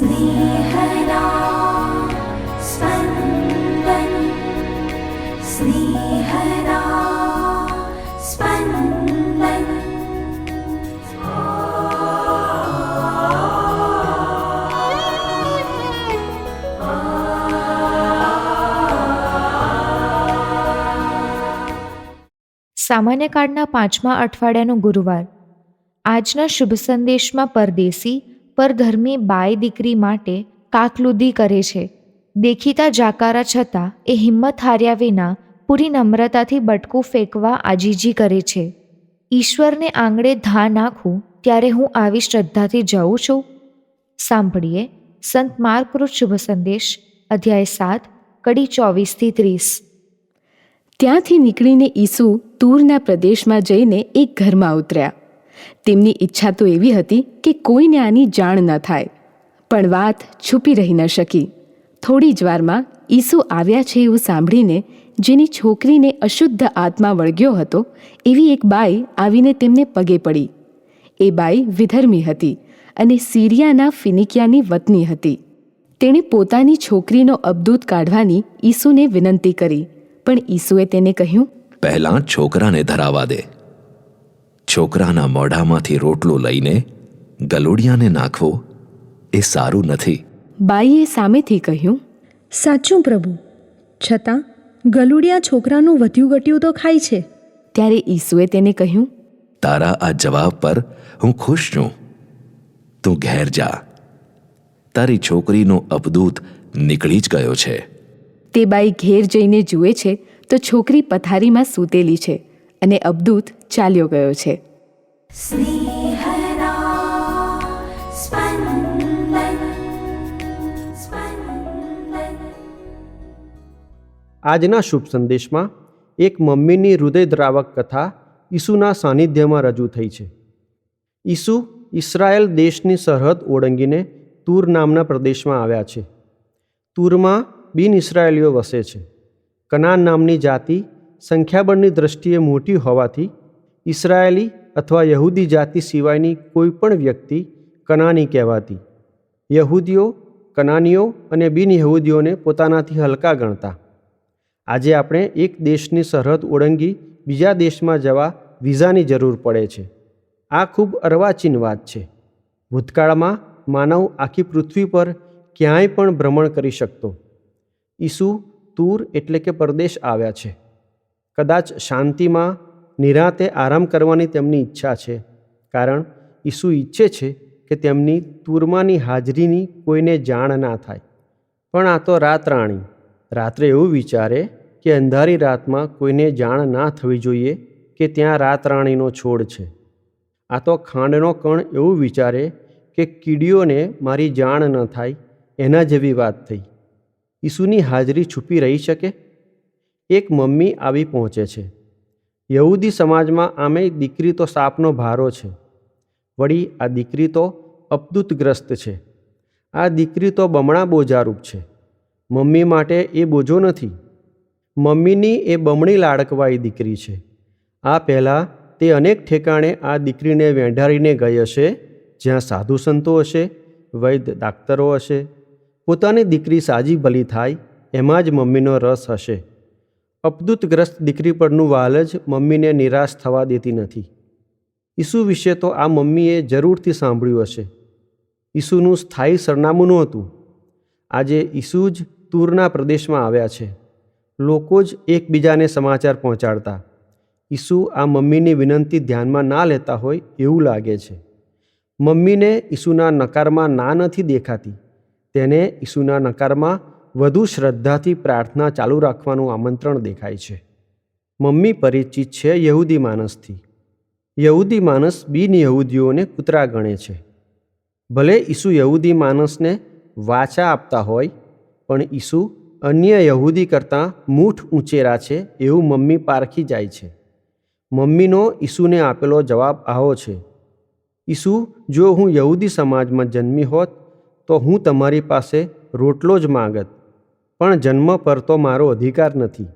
स्नेहदा स्पन्दन् स्नेहदा स्पन्दन् સામાન્ય કાળના પાંચમા અઠવાડિયાનો ગુરુવાર આજના શુભ સંદેશમાં પરદેશી પરધર્મી બાઈ દીકરી માટે કાકલુદી કરે છે. દેખીતા જાકારા છતાં એ હિંમત હાર્યા વિના પૂરી નમ્રતાથી બટકું ફેંકવા આજીજી કરે છે. ઈશ્વરને આંગળે ધા નાખું ત્યારે હું આવી શ્રદ્ધાથી જઉં છું? સાંભળીએ સંત માર્કૃત શુભ સંદેશ, અધ્યાય સાત, કડી ચોવીસથી ત્રીસ. ત્યાંથી નીકળીને ઈસુ તૂરના પ્રદેશમાં જઈને એક ઘરમાં ઉતર્યા. તેમની ઈચ્છા તો એવી હતી કે કોઈને આની જાણ ન થાય. પણ વાત છુપી રહી ન શકી. થોડી જ વારમાં ઈસુ આવ્યા છે એવું સાંભળીને જેની છોકરીને અશુદ્ધ આત્મા વળગ્યો હતો, એવી એક બાઈ આવીને તેમને પગે પડી. એ બાઈ વિધર્મી હતી અને સીરિયાના ફિનિકિયાની વતની હતી. તેણે પોતાની છોકરીનો અબદૂત કાઢવાની ઈસુને વિનંતી કરી, પણ ઈસુએ તેને કહ્યું, પહેલાં છોકરાને ધરાવા દે. છોકરાના મોઢામાંથી રોટલો લઈને ગલુડિયાને નાખવો એ સારું નથી. બાઈએ સામેથી કહ્યું સાચું પ્રભુ. છતાં ગલુડિયા છોકરાનું વધ્યું ઘટ્યું તો ખાય છે. ત્યારે ઈસુએ તેને કહ્યું તારા આ જવાબ પર હું ખુશ છું. તું ઘેર જા. તારી છોકરીનો અબદૂત નીકળી જ ગયો છે. તે બાઈ ઘેર જઈને જુએ છે તો છોકરી પથારીમાં સૂતેલી છે. અને અબદૂત ચાલ્યો ગયો છે. આજના શુભ સંદેશમાં એક મમ્મીની હૃદયદ્રાવક કથા ઈસુના સાનિધ્યમાં રજૂ થઈ છે. ઈસુ ઇસરાયલ દેશની સરહદ ઓળંગીને તૂર નામના પ્રદેશમાં આવ્યા છે. તૂરમાં બિન ઇસરાયલીઓ વસે છે. કનાન નામની જાતિ સંખ્યાબળની દ્રષ્ટિએ મોટી હોવાથી ઇસરાયેલી અથવા યહૂદી જાતિ સિવાયની કોઈ પણ વ્યક્તિ કનાની કહેવાતી. યહૂદીઓ, કનાનીઓ અને બિન યહૂદીઓને પોતાનાથી હલકા ગણતા. આજે આપણે એક દેશની સરહદ ઓળંગી બીજા દેશમાં જવા વિઝાની જરૂર પડે છે. આ ખૂબ અર્વાચીન વાત છે. ભૂતકાળમાં માનવ આખી પૃથ્વી પર ક્યાંય પણ ભ્રમણ કરી શકતો. ઈસુ, તૂર એટલે કે પરદેશ આવ્યા છે. કદાચ શાંતિમાં નિરાતે આરામ કરવાની તેમની ઈચ્છા છે. કારણ ઈસુ ઈચ્છે છે કે તેમની તૂરમાંની હાજરીની કોઈને જાણ ના થાય. પણ આ તો રાત રાણી. રાત્રે એવું વિચારે કે અંધારી રાતમાં કોઈને જાણ ના થવી જોઈએ કે ત્યાં રાત રાણીનો છોડ છે. આ તો ખાંડનો કણ એવું વિચારે કે કીડીઓને મારી જાણ ન થાય એના જેવી વાત થઈ. ઈસુની હાજરી છુપી રહી શકે? એક મમ્મી આવી પહોંચે છે. યહૂદી સમાજમાં આમે દીકરી તો સાપનો ભારો છે. વળી આ દીકરી તો અપદૂતગ્રસ્ત છે. આ દીકરી તો બમણા બોજારૂપ છે. મમ્મી માટે એ બોજો નથી. મમ્મીની એ બમણી લાડકવાઈ દીકરી છે. આ પહેલાં તે અનેક ઠેકાણે આ દીકરીને વેંઢારીને ગઈ હશે, જ્યાં સાધુ સંતો હશે, વૈદ્ય ડાક્તરો હશે. પોતાની દીકરી સાજી ભલી થાય, એમાં જ મમ્મીનો રસ હશે. અપદૂતગ્રસ્ત દીકરી પરનું વાલ જ મમ્મીને નિરાશ થવા દેતી નથી. ઈસુ વિશે તો આ મમ્મીએ જરૂરથી સાંભળ્યું હશે. ઈસુનું સ્થાયી સરનામું નહોતું. આજે ઈસુ જ તૂરના પ્રદેશમાં આવ્યા છે. લોકો જ એકબીજાને સમાચાર પહોંચાડતા. ઈસુ આ મમ્મીની વિનંતી ધ્યાનમાં ના લેતા હોય એવું લાગે છે. મમ્મીને ઈસુના નકારમાં ના નથી દેખાતી. તેને ઈસુના નકારમાં વધુ શ્રદ્ધાથી પ્રાર્થના ચાલુ રાખવાનું આમંત્રણ દેખાય છે. મમ્મી પરિચિત છે યહૂદી માનસથી. યહૂદી માનસ બિન યહૂદીઓને કૂતરા ગણે છે. ભલે ઈસુ યહૂદી માનસને વાચા આપતા હોય, પણ ઈસુ અન્ય યહૂદી કરતાં મૂઠ ઊંચેરા છે એવું મમ્મી પારખી જાય છે. મમ્મીનો ઈસુને આપેલો જવાબ આવો છે. ઈસુ, જો હું યહૂદી સમાજમાં જન્મી હોત, તો હું તમારી પાસે રોટલો જ માગત. પણ જન્મ પર તો મારો અધિકાર નથી.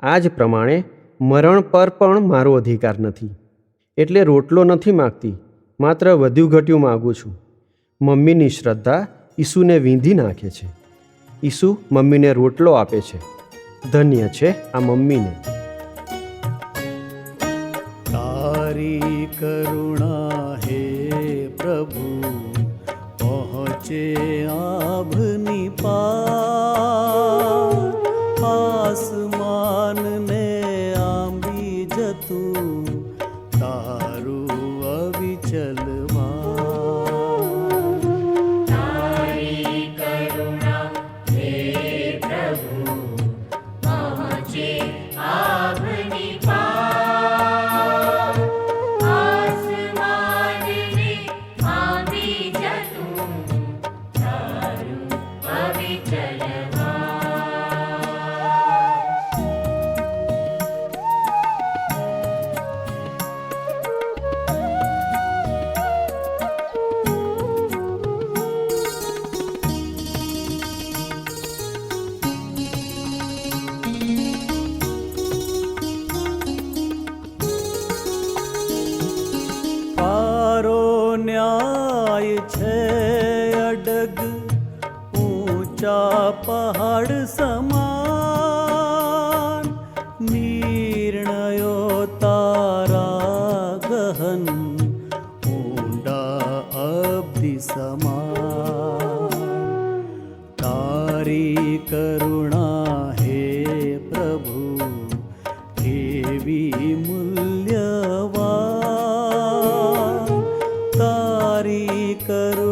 આ જ પ્રમાણે મરણ પર પણ મારો અધિકાર નથી. એટલે રોટલો નથી માગતી, માત્ર વધ્યું ઘટ્યું માગું છું. મમ્મીની શ્રદ્ધા ઈસુને વીંધી નાખે છે. ઈસુ મમ્મીને રોટલો આપે છે. ધન્ય છે આ મમ્મીને. canına તારી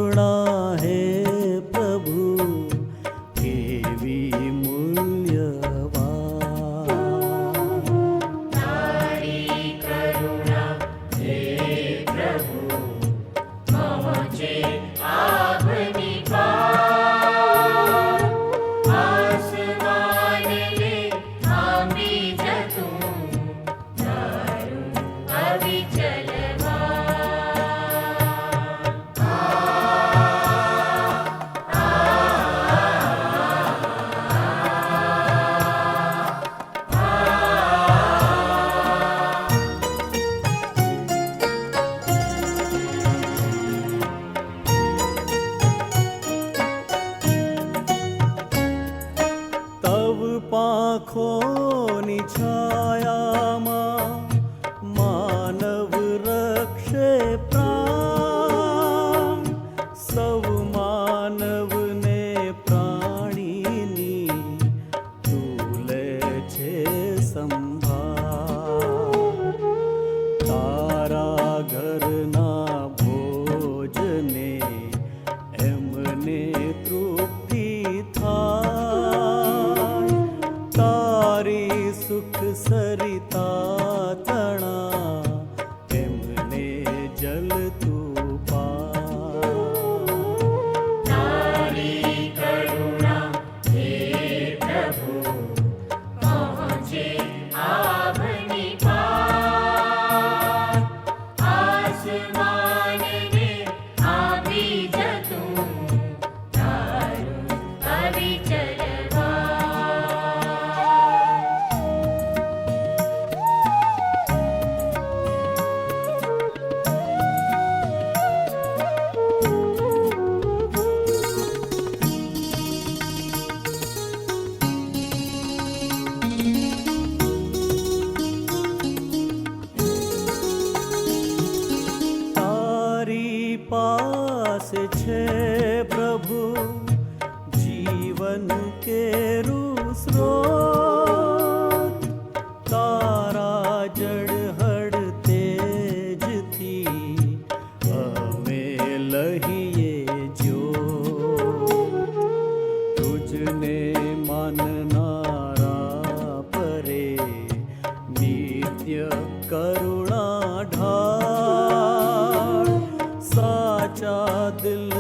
જીવન કેરું સ્રોત તારા જળહળ તેજથી અમે લહીએ જો તુજને માનનારા પરે નિત્ય કરુણા ઢાળ સાચા દિલ